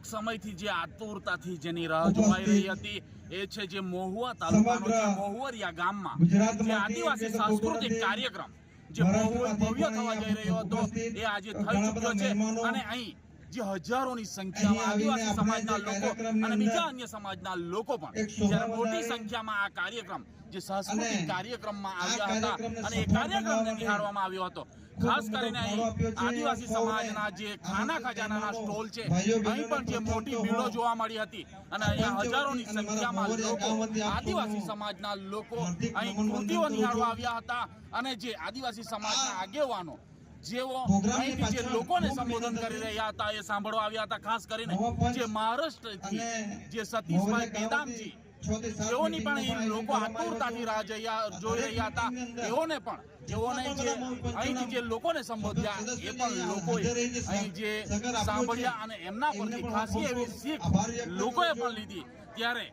કેટલાક સમયથી જે આતુરતાથી જેની રાહ જોવાઈ રહી હતી એ છે જે મહુવા તાલુકાનો જે મહુવરિયા ગામમાં જે આદિવાસી સાંસ્કૃતિક કાર્યક્રમ જે બહુ ભવ્ય થવા જઈ રહ્યો હતો એ આજે થઈ ચૂક્યો છે. અને અહીં જે હજારોની સંખ્યામાં આદિવાસી સમાજના લોકો અને બીજા અન્ય સમાજના લોકો પણ જ્યારે મોટી સંખ્યામાં આ કાર્યક્રમ જે સાંસ્કૃતિક કાર્યક્રમમાં આવ્યા હતા અને એ કાર્યક્રમને નિહાળવામાં આવ્યો હતો. ખાસ કરીને આદિવાસી સમાજના જે ખાના ખજાનાના સ્ટોલ છે અહીં પણ જે મોટી ભીડો જોવા મળી હતી અને અહીંયા હજારોની સંખ્યામાં લોકો આદિવાસી સમાજના લોકો અહીં કૃતિઓ નિહાળવા આવ્યા હતા અને જે આદિવાસી સમાજના આગેવાનો જેઓ અહીંથી જે લોકોને સંબોધન કરી રહ્યા હતા એ સાંભળવા આવ્યા હતા ખાસ કરીને જે મહારાષ્ટ્રથી જે સતીશભાઈ બેદામજી તેઓની પણ લોકો આતુરતાથી રાહ જોઈ રહ્યા હતા. તેઓને પણ જેઓને જે અહીંથી જે લોકોને સંબોધ્યા એ પણ લોકોએ અહીં જે સાંભળ્યા અને એમના પરથી ખાસી એવી શીખ લોકોએ પણ લીધી. ત્યારે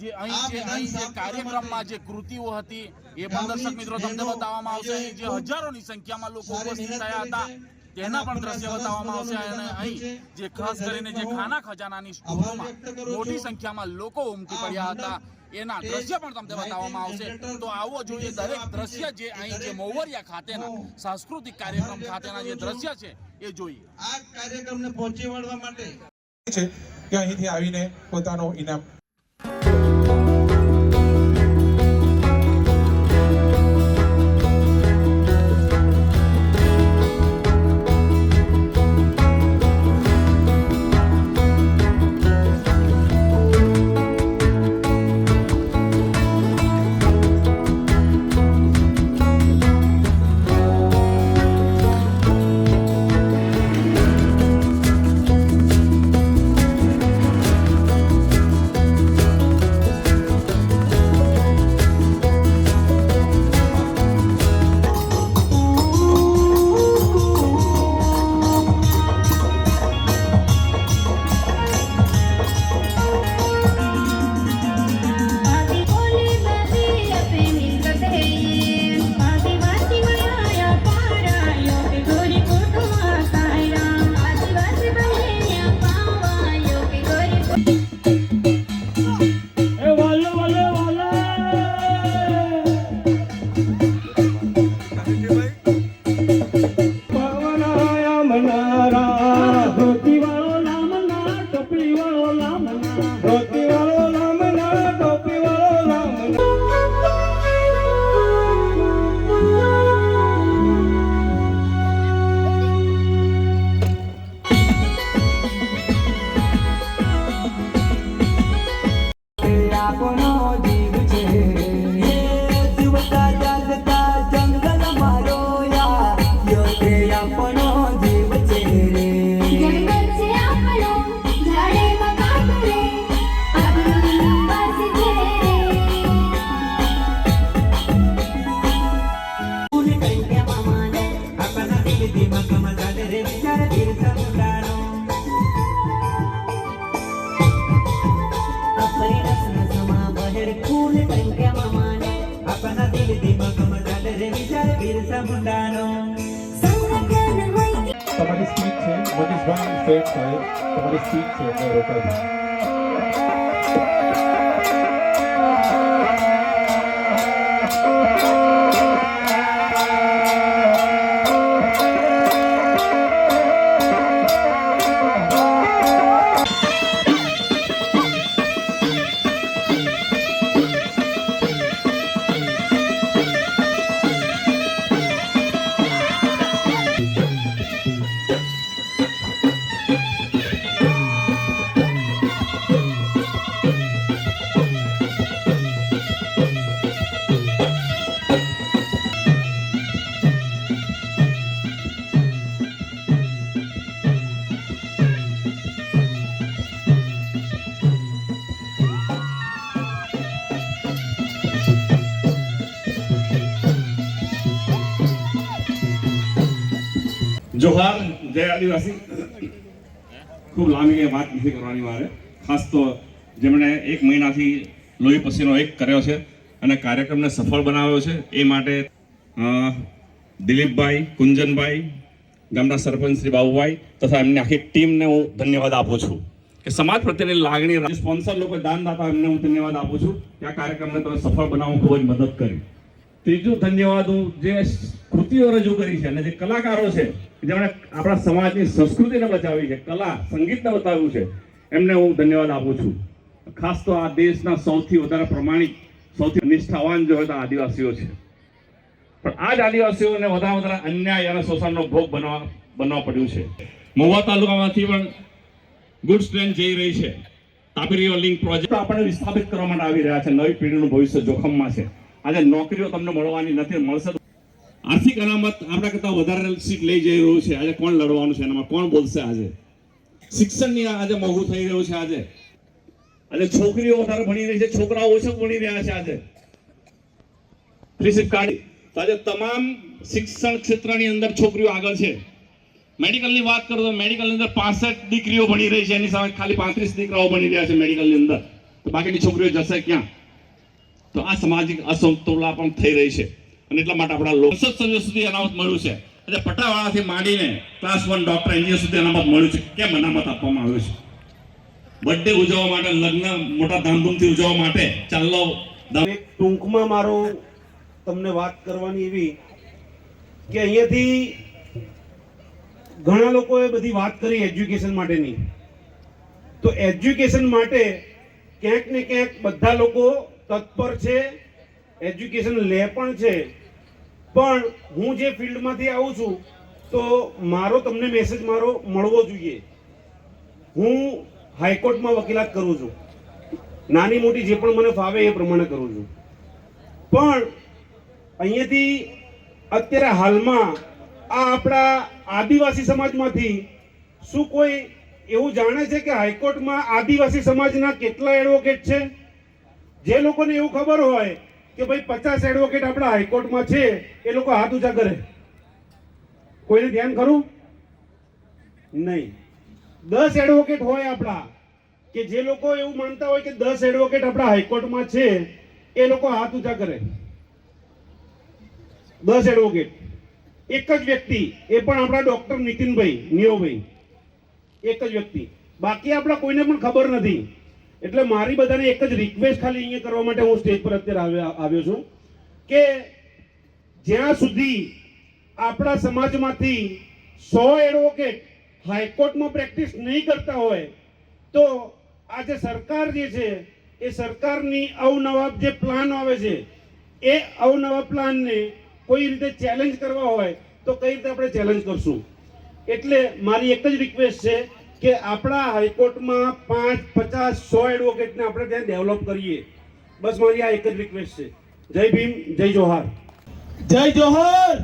જે અહીં જે અહીં જે કાર્યક્રમમાં જે કૃતિઓ હતી એ પણ દર્શક મિત્રો તમને બતાવવામાં આવશે જે હજારોની સંખ્યામાં લોકો ઉપસ્થિત થયા હતા. તેના પણ દ્રશ્ય બતાવવામાં આવશે અને અહીં જે ખાસ કરીને જે ખાના ખજાનાની સ્ટોરોમાં મોટી સંખ્યામાં લોકો ઉમટી પડ્યા હતા. એના દ્રશ્ય પણ તમને બતાવવામાં આવશે. તો આવો જોઈએ દરેક દ્રશ્ય જે અહીં જે મોવરિયા ખાતેના સાંસ્કૃતિક કાર્યક્રમ ખાતેના જે દ્રશ્ય છે એ જોઈએ. આ કાર્યક્રમને પહોંચી વળવા માટે છે કે અહીંથી આવીને પોતાનો ઇનામ આદિવાસી ખૂબ લાંબી વાત નથી કરવાની મારે. ખાસ તો જેમણે એક મહિનાથી લોહી પસીનો એક કર્યો છે અને કાર્યક્રમને સફળ બનાવ્યો છે, એ માટે દિલીપભાઈ, કુંજનભાઈ, ગામના સરપંચ શ્રી બાબુભાઈ તથા એમની આખી ટીમને હું ધન્યવાદ આપું છું. કે સમાજ પ્રત્યેની લાગણી સ્પોન્સર લોકો દાનદાતા એમને હું ધન્યવાદ આપું છું કે આ કાર્યક્રમને તમે સફળ બનાવવા ખૂબ જ મદદ કરી. ત્રીજું ધન્યવાદ હું જે કૃતિઓ રજૂ કરી છે અને જે કલાકારો છે જેમણે આપણા સમાજની સંસ્કૃતિને બચાવી છે, કલા, સંગીતને બતાવ્યું છે, એમને હું ધન્યવાદ આપું છું. ખાસ તો આ દેશના સૌથી વધારે પ્રમાણિક સૌથી નિષ્ઠાવાન જો હોય તો આદિવાસીઓ છે. પણ આ જ આદિવાસીઓને વધારે વધારે અન્યાય અને શોષણનો ભોગ બનવા બનવા પડ્યું છે. મહુવા તાલુકામાંથી પણ ગુડ્સ ટ્રેન જઈ રહી છે. તાપીરીઓ લિંક પ્રોજેક્ટ. આપણે વિસ્થાપિત કરવા માટે આવી રહ્યા છે. નવી પેઢીનું ભવિષ્ય જોખમમાં છે. આજે નોકરીઓ તમને મળવાની નથી, મળશે આર્થિક અનામત આપણા કરતા વધારે સીટ લઈ જઈ રહ્યું છે. આજે કોણ લડવાનું છે? એનામાં કોણ બોલશે આજે? શિક્ષણની આજે મોંઘું થઈ રહ્યું છે આજે. આજે છોકરીઓ વધારે ભણી રહી છે. છોકરાઓ ઓછા ભણી રહ્યા છે આજે. કાઢી. તો આજે તમામ શિક્ષણ ક્ષેત્રની અંદર છોકરીઓ આગળ છે. મેડિકલની વાત કરો તો મેડિકલની અંદર પાસઠ દીકરીઓ ભણી રહી છે. એની સામે ખાલી પાંત્રીસ દીકરાઓ ભણી રહ્યા છે મેડિકલની અંદર. તો બાકીની છોકરીઓ જશે ક્યાં? તો આ સામાજિક અસમતુલા પણ થઈ રહી છે. અને એટલા માટે આપણા લોકો સંસદ સભ્ય સુધી અનામત મળ્યું છે. એટલે પટાવાળાથી માંડીને ક્લાસ વન ડોક્ટર એન્જિનિયર સુધી અનામત મળ્યું છે. કેમ અનામત આપવામાં આવ્યું છે? બર્થડે ઉજવવા માટે, લગ્ન મોટા ધામધૂમથી ઉજવવા માટે ચાલો ટૂંકમાં મારો તમને વાત કરવાની એવી કે અહીંયાથી ઘણા લોકોએ બધી વાત કરી એજ્યુકેશન માટેની. તો એજ્યુકેશન માટે ક્યાંક ને ક્યાંક બધા લોકો તત્પર છે એજ્યુકેશન લે પણ છે. પણ હું જે ફિલ્ડમાંથી આવું છું, તો મારો તમને મેસેજ મારો મળવો જોઈએ. હું હાઈકોર્ટમાં વકીલાત કરું છું. નાની મોટી જે પણ મને ફાવે એ પ્રમાણે કરું છું. પણ અહીંયાથી અત્યારે હાલમાં આ આપણા આદિવાસી સમાજમાંથી શું કોઈ એવું જાણે છે કે હાઈકોર્ટમાં આદિવાસી સમાજના કેટલા એડવોકેટ છે? જે લોકોને એવું ખબર હોય કે ભાઈ પચાસ એડવોકેટ આપણા હાઈકોર્ટમાં છે, એ લોકો હાથ ઊંચા કરે. કોઈને ધ્યાન ખરું? નહીં. દસ એડવોકેટ હોય આપણા, કે જે લોકો એવું માનતા હોય કે દસ એડવોકેટ આપણા હાઈકોર્ટમાં છે, એ લોકો હાથ ઊંચા કરે. દસ એડવોકેટ એક જ વ્યક્તિ, એ પણ આપણા ડોક્ટર નીતિનભાઈ, નિયોભાઈ. એક જ વ્યક્તિ. બાકી આપણા કોઈને પણ ખબર નથી. એટલે મારી બધાને એક જ રિક્વેસ્ટ ખાલી અહીંયા કરવા માટે હું સ્ટેજ પર અત્યારે આવ્યો છું કે જ્યાં સુધી આપણા સમાજમાંથી સો એડવોકેટ હાઈકોર્ટમાં પ્રેક્ટિસ નહીં કરતા હોય, તો આજે સરકાર જે છે, એ સરકારની અવનવા જે પ્લાન આવે છે, એ અવનવા પ્લાનને કોઈ રીતે ચેલેન્જ કરવા હોય, તો કઈ રીતે આપણે ચેલેન્જ કરશું? એટલે મારી એક જ રિક્વેસ્ટ છે કે આપણા હાઈકોર્ટમાં પાંચ, પચાસ, સો એડવોકેટને આપણે ત્યાં ડેવલપ કરીએ. બસ મારી આ એક જ રિક્વેસ્ટ છે. જય ભીમ, જય જોહાર. જય જોહાર!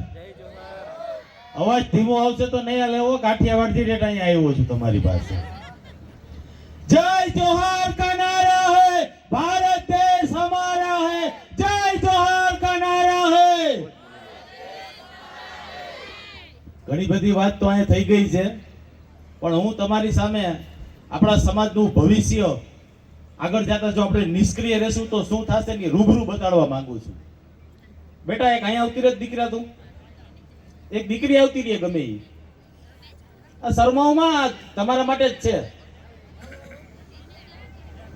અવાજ ધીમો આવશે તો નહીં હાલે. એવો કાઠિયાવાડથી ડેટા અહીંયા આવ્યો છું તમારી પાસે. જય જોહાર કા નારા હે! ભારત દેશ હમારા હે! જય જોહાર કા નારા હે! ઘણી બધી વાત તો અહીંયા થઈ ગઈ છે. પણ હું તમારી સામે આપણા સમાજનું ભવિષ્ય આગળ જતા જો આપણે નિષ્ક્રિય રહેશું તો શું થશે એની રૂબરૂ બતાડવા માંગુ છું. બેટા, એક અહીંયા આવતી રહે દીકરા તું. એક દીકરી આવતી રહી ગમે એ આ શરમાઓમાં તમારા માટે જ છે.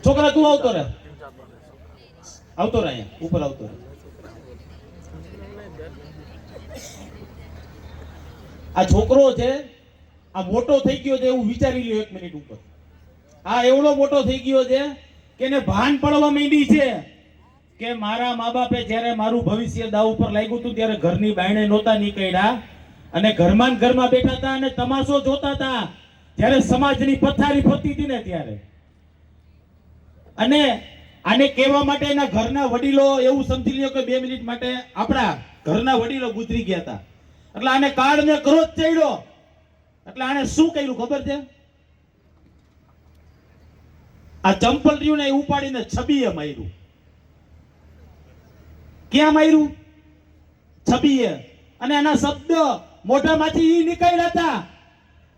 છોકરા, તું આવતો રહે. આવતો રહે અહીંયા, ઉપર આવતો રહે. આ છોકરો છે આ મોટો થઈ ગયો છે એવું વિચારી લ્યો એક મિનિટ ઉપર. આ એવડો મોટો થઈ ગયો છે કે એને ભાન પડવા માંડી છે કે મારા મા બાપે જ્યારે મારું ભવિષ્ય દાવ ઉપર લાગ્યું હતું ત્યારે ઘરની બાયણે નહોતા નીકળ્યા અને ઘરમાં ઘરમાં બેઠા હતા અને તમાશો જોતા હતા જ્યારે સમાજની પથારી ફરતી હતી ને ત્યારે. અને આને કહેવા માટે એના ઘરના વડીલો એવું સમજી લ્યો કે બે મિનિટ માટે આપણા ઘરના વડીલો ગુજરી ગયા હતા. એટલે આને કાળ ને ક્રોધ ચડ્યો. એટલે આને શું કર્યું ખબર છે? આ ચંપલ રહ્યું ને એ ઉપાડીને છબીએ માર્યું. ક્યાં માર્યું? છબીએ. અને એના શબ્દ મોઢામાંથી એ નીકળ્યા હતા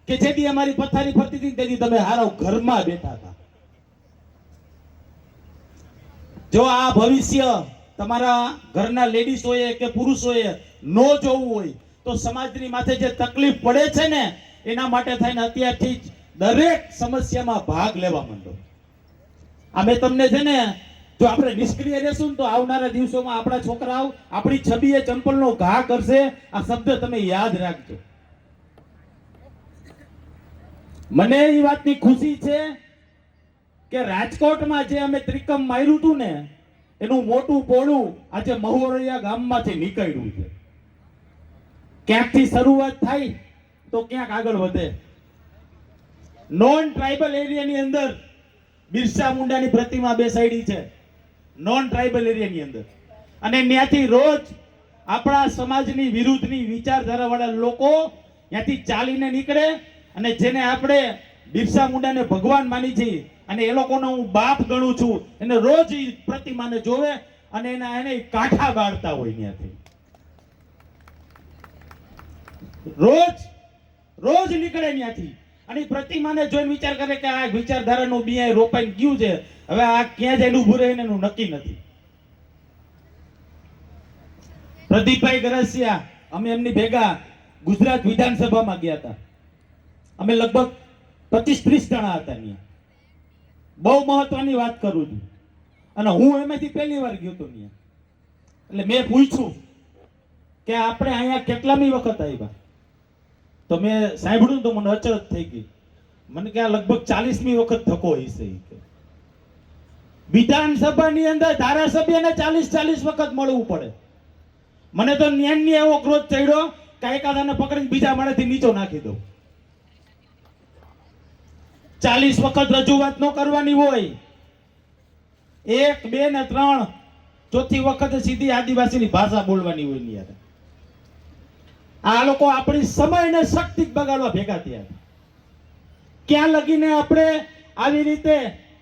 કે જેથી અમારી પથારી ફરતી હતી તેથી તમે હારો ઘરમાં બેઠા હતા. જો આ ભવિષ્ય તમારા ઘરના લેડીઝોએ કે પુરુષોએ નો જોવું હોય, તો સમાજની માથે જે તકલીફ પડે છે ને એના માટે થઈને અત્યારથી જ દરેક સમસ્યામાં ભાગ લેવા માંડો. અમે તમને છે ને, જો આપણે નિષ્ક્રિય રહેશું ને તો આવનારા દિવસોમાં આપણા છોકરાઓ આપણી છબીએ ચંપલનો ઘા કરશે. આ શબ્દ તમે યાદ રાખજો. મને એ વાતની ખુશી છે કે રાજકોટમાં જે અમે ત્રિકમ માર્યું હતું ને, એનું મોટું પોળું આજે મહુવરિયા ગામમાંથી નીકળ્યું છે. ક્યાંકથી શરૂઆત થાય તો ક્યાંક આગળ વધે? નોન ટ્રાઇબલ એરિયાની અંદર બિરસા મુંડાની પ્રતિમા બેસાડી છે. નોન ટ્રાઇબલ એરિયાની અંદર. અને ત્યાંથી રોજ આપણા સમાજની વિરુદ્ધની વિચારધારા વાળા લોકો ત્યાંથી ચાલીને નીકળે અને જેને આપણે બિરસા મુંડાને ભગવાન માની છીએ અને એ લોકોનો હું બાપ ગણું છું, એને રોજ પ્રતિમાને જોવે અને એના એને કાંઠા ગાળતા હોય ત્યાંથી રોજ રોજ નીકળે ત્યાંથી અને પ્રતિમાને જોઈને વિચાર કરે કે આ વિચારધારાનું બિયાય રોપાઈ ગયું છે. હવે આ ક્યાં જઈને ઊભું રહે એનું નક્કી નથી. પ્રદીપભાઈ ગરસિયા, અમે એમની ભેગા ગુજરાત વિધાનસભામાં ગયા હતા. અમે લગભગ પચીસ ત્રીસ જણા હતા ત્યાં. બહુ મહત્વની વાત કરું છું. અને હું એમાંથી પહેલી વાર ગયો હતો ત્યાં. એટલે મેં પૂછ્યું કે આપણે અહીંયા કેટલામી વખત આવ્યા? તો મેં સાંભળ્યું તો મને અચરજ થઈ ગઈ. મને કે આ લગભગ ચાલીસમી વખત ધક્કો હશે વિધાનસભાની અંદર ધારાસભ્યને ચાલીસ ચાલીસ વખત મળવું પડે. મને તો ન્યાનની એવો ક્રોધ ચડ્યો કે એકાદાને પકડીને બીજા માળેથી નીચો નાખી દઉં. ચાલીસ વખત રજૂઆત ન કરવાની હોય. એક, બે ને ત્રણ ચોથી વખતે સીધી આદિવાસીની ભાષા બોલવાની હોય યાર આ લોકો આપણી સમય ને શક્તિ બગાડવા ભેગા થયા ક્યાં લગીને આપણે આવી રીતે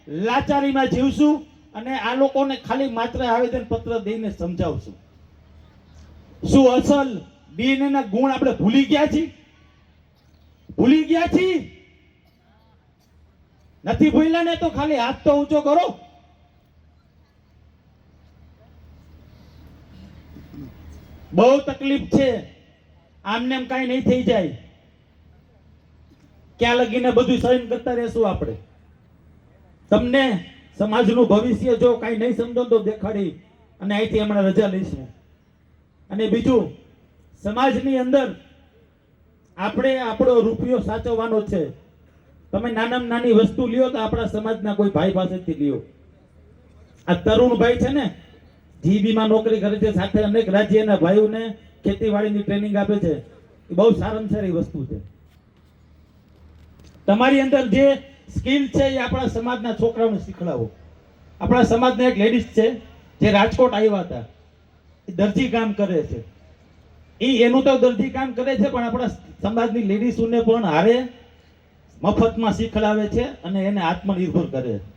લાચારીમાં જીવશું અને આ લોકોને ખાલી માત્ર આવેદન પત્ર દઈને સમજાવશું? શું અસલ ડીએનએના ગુણ આપણે ભૂલી ગયા છીએ? ભૂલી ગયા છીએ? નથી ભૂલ્યા ને તો ખાલી હાથ તો ઊંચો કરો. બહુ તકલીફ છે. આમને કાંઈ નહીં થઈ જાય. ક્યાં લગીને બધું સહન કરતા રહેશું આપણે? તમને સમાજનું ભવિષ્ય જો કાંઈ નહીં સમજો તો દેખાડી અને અહીંથી હમણાં રજા લઈશું. અને બીજું, સમાજની અંદર આપણે આપણો રૂપિયો સાચવવાનો છે. તમે નાનામાં નાની વસ્તુ લ્યો તો આપણા સમાજના કોઈ ભાઈ પાસેથી લ્યો. આ તરુણ ભાઈ છે ને, જીબીમાં નોકરી કરે છે, સાથે અનેક રાજ્યના ભાઈઓને ખેતીવાડીની ટ્રેનિંગ આપે છે, એ બહુ સારામાં સારી વસ્તુ છે. તમારી અંદર જે સ્કિલ છે એ આપણા સમાજના છોકરાઓને શીખડાવો. આપણા સમાજના એક લેડીઝ છે, જે રાજકોટ આવ્યા હતા, એ દરજી કામ કરે છે. એ એનું તો દરજી કામ કરે છે, પણ આપણા સમાજની લેડીઝોને પણ હારે મફતમાં શીખડાવે છે અને એને આત્મનિર્ભર કરે. છે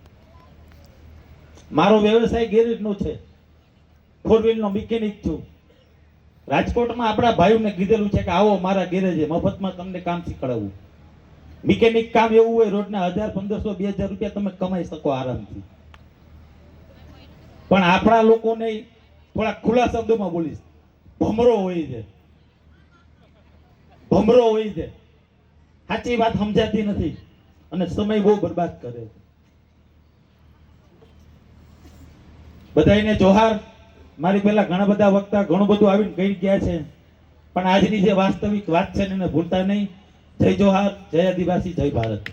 મારો વ્યવસાય ગેરેજનો છે. ફોર વ્હીલનો મિકેનિક છું. રાજકોટમાં આપણા ભાઈઓને કીધેલું છે કે આવો મારા ગેરેજે મફતમાં તમને કામ શીખવાડવું. મિકેનિક કામ એવું હોય, રોજના હજાર, પંદરસો, બે હજાર રૂપિયા તમે કમાઈ શકો આરામથી. પણ આપણા લોકોને થોડા ખુલ્લા શબ્દોમાં બોલીશ. ભમરો હોય છે. ભમરો હોય છે. સાચી વાત સમજાતી નથી અને સમય બહુ બરબાદ કરે છે. બધાને જોહાર. મારી પહેલા ઘણા બધા વક્તા ઘણું બધું આવીને કહી ગયા છે, પણ આજની જે વાસ્તવિક વાત છે એને ભૂલતા નહીં. જય જોહાર, જય આદિવાસી, જય ભારત.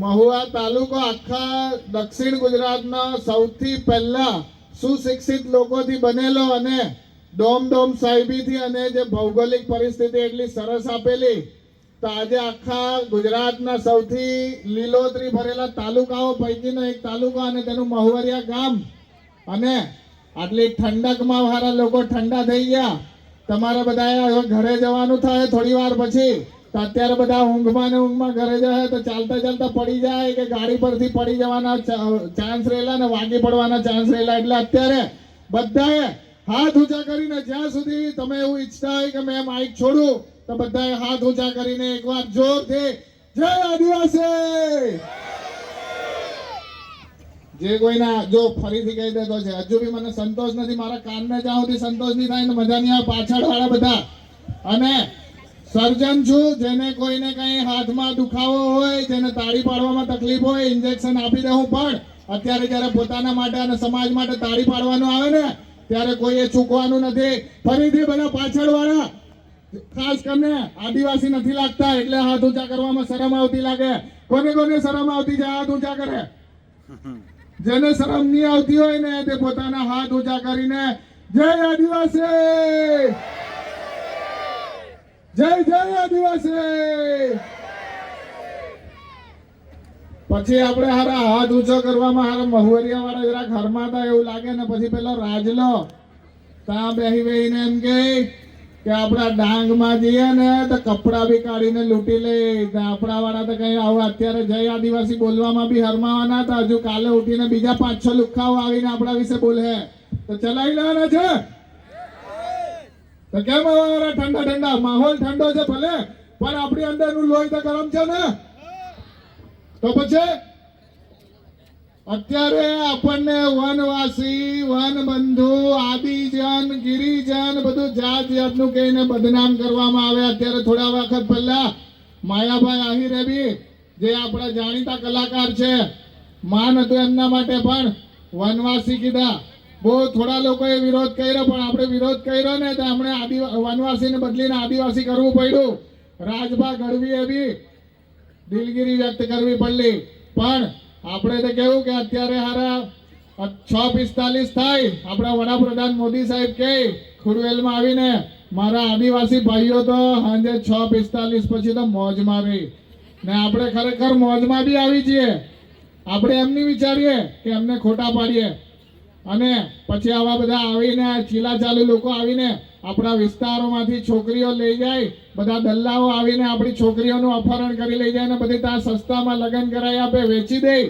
મહુવા તાલુકો આખા દક્ષિણ ગુજરાતના સૌથી પહેલા સુશિક્ષિત લોકોથી બનેલો અને ડોમ ડોમ સાહેબીથી અને જે ભૌગોલિક પરિસ્થિતિ એટલી સરસ આપેલી, તો આજે આખા ગુજરાતના સૌથી લીલોતરી ભરેલા તાલુકાઓ પૈકીનો એક તાલુકો અને તેનું મહુવરિયા ગામ. અને આટલી ઠંડકમાં મારા લોકો ઠંડા થઈ ગયા. તમારે બધાએ ઘરે જવાનું થાય થોડી વાર પછી. તો અત્યારે બધા ઊંઘમાં ને ઊંઘમાં ઘરે જાય તો ચાલતા ચાલતા પડી જાય કે ગાડી પરથી પડી જવાના ચાન્સ રહેલા ને વાગી પડવાના ચાન્સ રહેલા. એટલે અત્યારે બધાએ હાથ ઊંચા કરીને જ્યાં સુધી તમે એવું ઈચ્છતા હોય કે મેં માઇક છોડું, તો બધાએ હાથ ઊંચા કરીને એકવાર જોરથી જય આદિવાસી! જે કોઈના જો ફરીથી કહી દેતો છે, હજુ બી મને સંતોષ નથી, મારા કાનને જ્યાં સુધી સંતોષ નહીં થાય ને મજા નહીં આવે પાછળ વાળા બધા. અને સર્જન છું, જેને કોઈને કઈ હાથમાં દુખાવો હોય, જેને તાળી પાડવામાં તકલીફ હોય, ઇન્જેક્શન આપી દઉં પણ અત્યારે જ્યારે પોતાના માટે અને સમાજ માટે તાળી પાડવાનું આવે ને, ત્યારે કોઈએ ચૂકવાનું નથી. ફરીથી બધા પાછળ વાળા ખાસ કરીને આદિવાસી નથી લાગતા, એટલે હાથ ઊંચા કરવામાં શરમ આવતી લાગે. કોને કોને શરમ આવતી છે, હાથ ઊંચા કરે? જેને શરમ નહીં આવતી હોય ને તે પોતાના હાથ ઊંચા કરીને જય આદિવાસી! જય જય આદિવાસી! પછી આપણે હારા હાથ ઊંચો કરવામાં હારા મહુવરિયા વાળા જરાક હરમાતા એવું લાગે ને, પછી પેલો રાજલો ત્યાં બેહી બેહીને એમ કે કે આપણા ડાંગમાં જઈએ ને તો કપડા બી કાઢીને લૂંટી લે આપણા વાળા તો કઈ આવું અત્યારે જય આદિવાસી બોલવામાં બી હરમાવાના હતા. હજુ કાલે ઉઠીને બીજા પાંચ, છ લુખાઓ આવીને આપણા વિશે બોલે. તો ચલાવી લેવાના છે? તો કેમ હવે ઠંડા ઠંડા? માહોલ ઠંડો છે ભલે, પણ આપણી અંદરનું લોહી તો ગરમ છે ને? તો પછી? અત્યારે આપણને વનવાસી, વનબંધુ, આદિજન, ગિરિજન બધું જાત જાતનું કહીને બદનામ કરવામાં આવે. અત્યારે થોડા વખત પહેલા માયાભાઈ આહિરે બી જે આપણા જાણીતા કલાકાર છે, માન હતું એમના માટે પણ વનવાસી કીધા. બહુ થોડા લોકોએ વિરોધ કર્યો, પણ આપણે વિરોધ કર્યો ને તો આપણે આદિ, વનવાસીને બદલીને આદિવાસી કરવું પડ્યું. રાજભા ગઢવીએ બી દિલગીરી વ્યક્ત કરવી પડલી. પણ આપણે તો કેવું કે અત્યારે હારા છ પિસ્તાલીસ થાય. આપણા વડાપ્રધાન મોદી સાહેબ કે, ખુરવેલમાં આવીને, મારા આદિવાસી ભાઈઓ તો સાંજે છ પિસ્તાલીસ પછી તો મોજમાં રહી ને આપણે ખરેખર મોજમાં બી આવી છીએ. આપણે એમની વિચારીએ કે એમને ખોટા પાડીએ. અને પછી આવા બધા આવીને, ચીલા ચાલુ લોકો આવીને આપણા વિસ્તારોમાંથી છોકરીઓ લઈ જાય, બધા દલ્લાઓ આવીને આપણી છોકરીઓનું અપહરણ કરી લઈ જાય ને બધી ત્યાં સસ્તામાં લગ્ન કરાવી આપે, વેચી દે.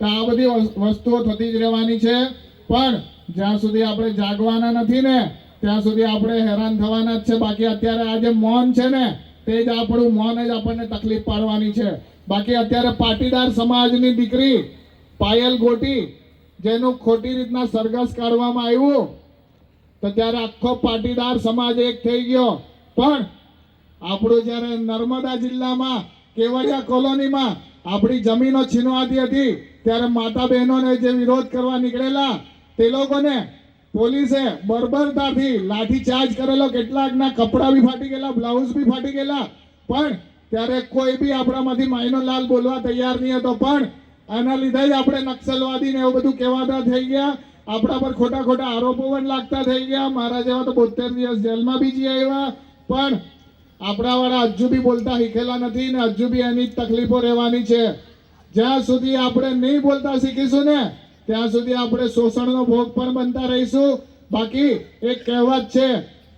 તો આ બધી વસ- વસ્તુઓ થતી જ રહેવાની છે. પણ જ્યાં સુધી આપણે જાગવાના નથી ને, ત્યાં સુધી આપણે હેરાન થવાના જ છે. બાકી અત્યારે આ જે મૌન છે ને, તે જ આપણું મૌન જ આપણને તકલીફ પાડવાની છે. બાકી અત્યારે પાટીદાર સમાજની દીકરી પાયલ ગોટી જેનું ખોટી રીતના સરઘસ કાઢવામાં આવ્યું, તો ત્યારે આખો પાટીદાર સમાજ એક થઈ ગયો. પણ આપણું જ્યારે નર્મદા જિલ્લામાં, કેવડિયા કોલોનીમાં આપણી જમીનો છીનવાતી હતી, ત્યારે માતા બહેનોને જે વિરોધ કરવા નીકળેલા, તે લોકોને પોલીસે બર્બરતાથી લાઠીચાર્જ કરેલો કેટલાકના કપડાં બી ફાટી ગયેલા, બ્લાઉઝ બી ફાટી ગયેલા. પણ ત્યારે કોઈ બી આપણામાંથી માયનો લાલ બોલવા તૈયાર નહીં હતો. પણ આના લીધે જ આપણે નક્સલવાદીને એવું બધું કહેવાતા થઈ ગયા. આપણા પર ખોટા ખોટા આરોપો પણ લાગતા થઈ ગયા. મારા જેવા તો બોતેર દિવસ જેલમાં બી જઈ આવ્યા. પણ આપણા વાળા હજુ બી બોલતા શીખેલા નથી ને હજુ બી એની તકલીફો રહેવાની છે. જ્યાં સુધી આપણે નહીં બોલતા શીખીશું ને, ત્યાં સુધી આપણે શોષણનો ભોગ પણ બનતા રહીશું. બાકી એક કહેવત છે,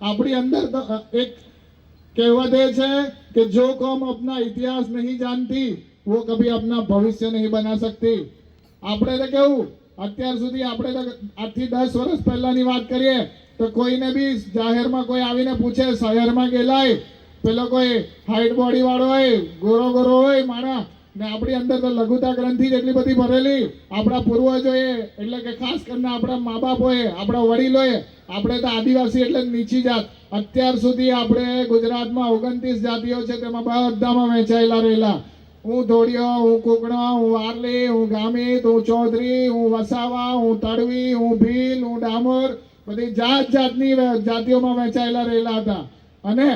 આપણી અંદર એક કહેવત એ છે કે જો કોમ આપના ઇતિહાસ નહીં જાણતી वो कभी अपना भविष्य नहीं बना सकती આપણે તો કેવું અત્યાર સુધી આપણે તો આજથી દસ વર્ષ પહેલાની વાત કરીએ તો કોઈને બી જાહેરમાં કોઈ આવીને પૂછે શહેરમાં ગયેલાય પેલો કોઈ હાઈટ બોડી વાળો હોય ગોરો ગોરો હોય માણા ને આપણી અંદર તો લઘુતા ગ્રંથિ જ એટલી બધી ભરેલી આપણા પૂર્વજોએ એટલે કે ખાસ કરીને આપણા મા બાપોએ આપણા વડીલોએ આપણે તો આદિવાસી એટલે નીચી જાત અત્યાર સુધી આપણે ગુજરાતમાં ઓગણત્રીસ જાતિઓ છે તેમાં બધામાં વહેંચાયેલા રહેલા હું ધોળિયો, હું કુકડો, હું વારલી હું ગામિત હું ચૌધરી, હું વસાવા, હું તડવી, હું ભીલ, હું ડામોર. બધી જાત જાતની જાતિઓમાં વહેંચાયેલા રહેલા હતા. અને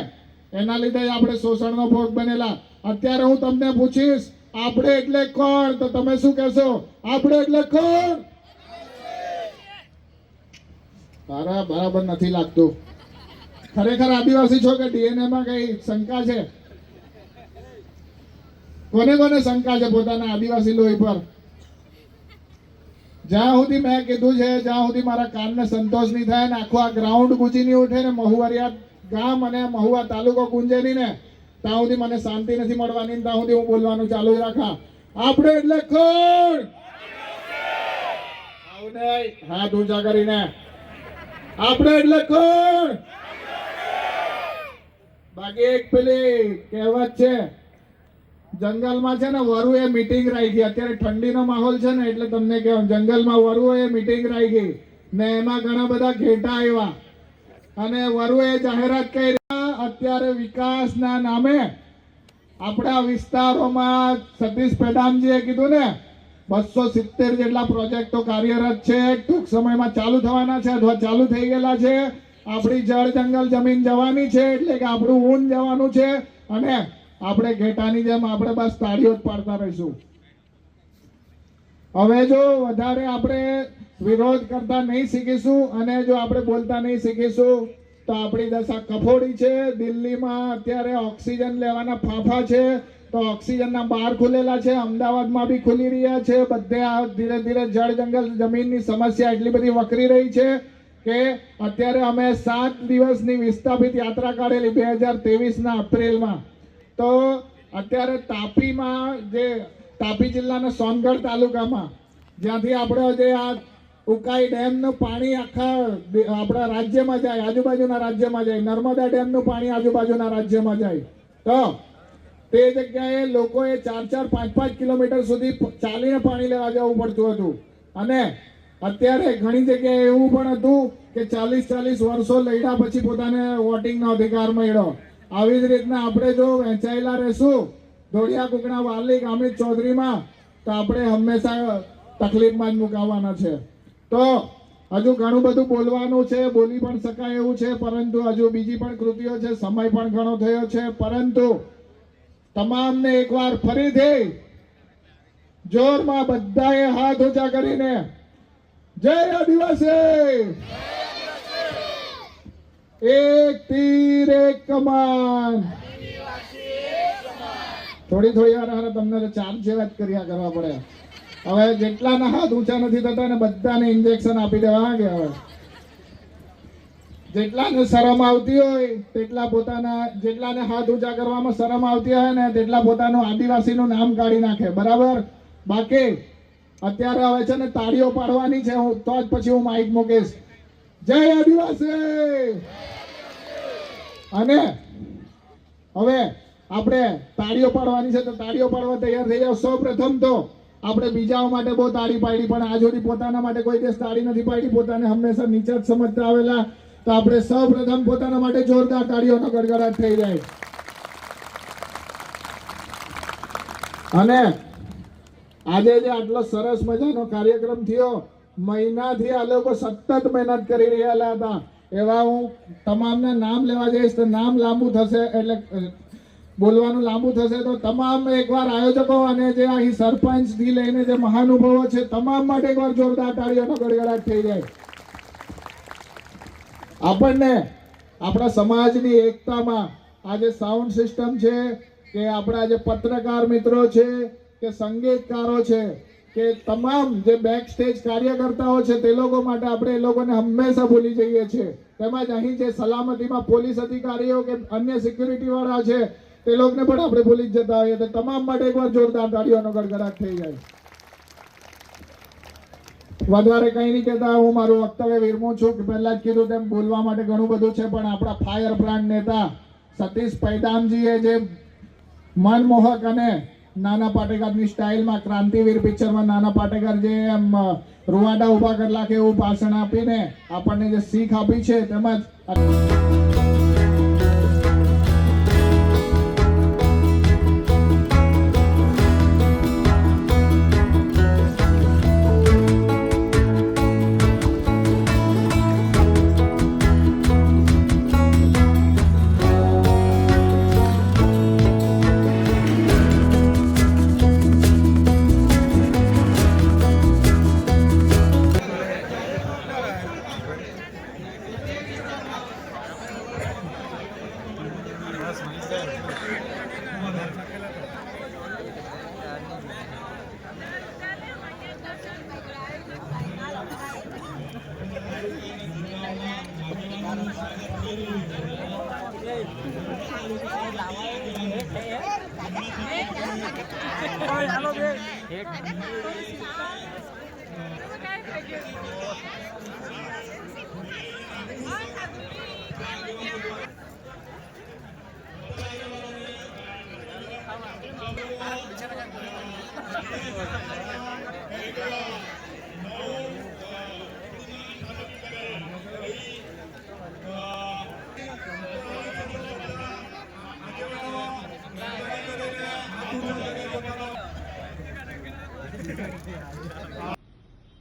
એના લીધે આપણે શોષણનો ભોગ બનેલા. અત્યારે હું તમને પૂછીશ, આપણે એટલે કોણ? તો તમે શું કહેશો? આપણે એટલે કોણ? બરાબર નથી લાગતું. ખરેખર આદિવાસી છો કે ડીએનએમાં કઈ શંકા છે? કોને કોને શંકા છે પોતાના આદિવાસી લોહી પર? જ્યાં સુધી મેં કીધું છે, જ્યાં સુધી મારા કાનને સંતોષ નહીં થાય ને આખો આ ગ્રાઉન્ડ ગુંજી નહીં ઉઠે ને મહુવરિયા ગામ અને મહુવા તાલુકો ગુંજે નહીં ને ત્યાં સુધી મને શાંતિ નથી મળવાની ત્યાં સુધી હું બોલવાનું ચાલુ રાખા. આપણે એટલે ખોડ! હાથ ઊંચા કરીને. આપણે એટલે ખોડ! બાકી એક પેલી કહેવત છે જંગલમાં છે ને, વરુએ મીટિંગ રાખી. અત્યારે ઠંડીનો માહોલ છે ને, એટલે તમને કહેવાય જંગલમાં વરુએ મીટિંગ રાખી ને એમાં ઘણા બધા ઘેટા આવ્યા. અને વરુએ જાહેરાત કરી. અત્યારે વિકાસના નામે આપણા વિસ્તારોમાં સતીશ પેડામજીએ કીધું ને, બસો સિત્તેર જેટલા પ્રોજેક્ટો કાર્યરત છે. ટૂંક સમયમાં ચાલુ થવાના છે, અથવા ચાલુ થઈ ગયેલા છે. આપણી જળ જંગલ જમીન જવાની છે, એટલે કે આપણું ઊન જવાનું છે. અને આપણે ઘેટાની જેમ આપણે બસ તાળીઓ જ પાડતા રહીશું. હવે જો વધારે આપણે વિરોધ કરતા નહીં શીખીશું અને જો આપણે બોલતા નહીં શીખીશું, તો આપણી દશા કફોડી છે. દિલ્હીમાં અત્યારે ઓક્સિજન લેવાના ફાંફા છે. તો ઓક્સિજનના બાર ખુલેલા છે. અમદાવાદમાં બી ખુલી રહ્યા છે. બધે આ ધીરે ધીરે જળ જંગલ જમીનની સમસ્યા એટલી બધી વકરી રહી છે કે અત્યારે અમે સાત દિવસની વિસ્થાપિત યાત્રા કાઢેલી બે હજાર ત્રેવીસના એપ્રિલમાં. તો અત્યારે તાપીમાં જે તાપી જિલ્લાના સોનગઢ તાલુકામાં, જ્યાંથી આપણે જે આ ઉકાઈ ડેમનું પાણી આખા આપણા રાજ્યમાં જાય, આજુબાજુના રાજ્યમાં જાય, નર્મદા ડેમનું પાણી આજુબાજુના રાજ્યમાં જાય. તો તે જગ્યાએ લોકોએ ચાર ચાર, પાંચ પાંચ કિલોમીટર સુધી ચાલીને પાણી લેવા જવું પડતું હતું. અને અત્યારે ઘણી જગ્યાએ એવું પણ હતું કે ચાલીસ ચાલીસ વર્ષો લઈડા પછી પોતાને વોટિંગનો અધિકાર મળ્યો. આવી જ રીતના આપણે જો વહેંચાયેલા રહેશું ધોળિયા કુકણા વાલી ગામિત ચૌધરીમાં, તો આપણે હંમેશા તકલીફમાં જ મુકાવાના છે. તો હજુ ઘણું બધું બોલવાનું છે, બોલી પણ શકાય એવું છે, પરંતુ હજુ બીજી પણ કૃતિઓ છે, સમય પણ ઘણો થયો છે, પરંતુ તમામને એકવાર ફરીથી જોરમાં બધાએ હાથ ઊંચા કરીને જય આદિવાસી! એક તીર, એક કમાન. થોડી થોડી વાર હવે તમને ચાર જેવા જ કર્યા કરવા પડે. હવે જેટલાના હાથ ઊંચા નથી થતા ને બધાને ઇન્જેક્શન આપી દેવા કે હવે. જેટલાને શરમ આવતી હોય, તેટલા પોતાના, જેટલાને હાથ ઊંચા કરવામાં શરમ આવતી હોય ને તેટલા પોતાનું આદિવાસીનું નામ કાઢી નાખે. બરાબર? બાકી, અત્યારે હવે છે ને તાળીઓ પાડવાની છે હું, તો જ પછી હું માઇક મૂકીશ. જય આદિવાસી! અને હવે આપણે તાળીઓ પાડવાની છે, તો તાળીઓ પાડવા તૈયાર થઈ જાવ સૌ પ્રથમ તો આપણે બીજાઓ માટે બહુ તાળી પાડી, પણ આ જોડી પોતાના માટે કોઈ દિવસ તાળી નથી પાડી. પોતાને હંમેશા નીચા જ સમજતા આવેલા. તો આપણે સૌ પ્રથમ પોતાના માટે જોરદાર તાળીઓનો ગડગડાટ થઈ જાય. અને આજે જે આટલો સરસ મજાનો કાર્યક્રમ થયો મહિનાથી આ લોકો સતત મહેનત કરી રહ્યા હતા. એવા હું તમામને નામ લેવા જઈશ તો નામ લાંબુ થશે એટલે બોલવાનું લાંબુ થશે તો તમામ એકવાર આયોજકો અને જે અહીં સરપંચથી લઈને જે મહાનુભાવો છે, તમામ માટે એકવાર જોરદાર તાળીઓનો ગડગડાટ થઈ જાય. આપણને, આપણા સમાજની એકતામાં આ જે સાઉન્ડ સિસ્ટમ છે, કે આપણા જે પત્રકાર મિત્રો છે, કે સંગીતકારો છે કે તમામ જે બેક સ્ટેજ કાર્યકર્તાઓ છે, તે લોકો માટે આપણે એ લોકોને હંમેશા ભૂલી જઈએ છીએ. તેમજ અહીં જે સલામતીમાં પોલીસ અધિકારીઓ કે અન્ય સિક્યુરિટી વાળા છે, તે લોકોને પણ આપણે ભૂલી જ જતા હોઈએ. તો તમામ માટે એકવાર જોરદાર તાળીઓનો ગડગડાટ થઈ જાય. વધારે કંઈ નહીં કહેતા, હું મારું વક્તવ્ય વિરમું છું કે પહેલા જ કીધું તેમ બોલવા માટે ઘણું બધું છે, પણ આપણા ફાયર બ્રાન્ડ નેતા સતીશ પૈદામજીએ જે મનમોહક અને નાના પાટેકરની સ્ટાઇલમાં ક્રાંતિવીર પિક્ચરમાં નાના પાટેકર જે એમ રૂવાડા ઊભા કરેલા કે એવું ભાષણ આપીને આપણને જે શીખ આપી છે, તેમજ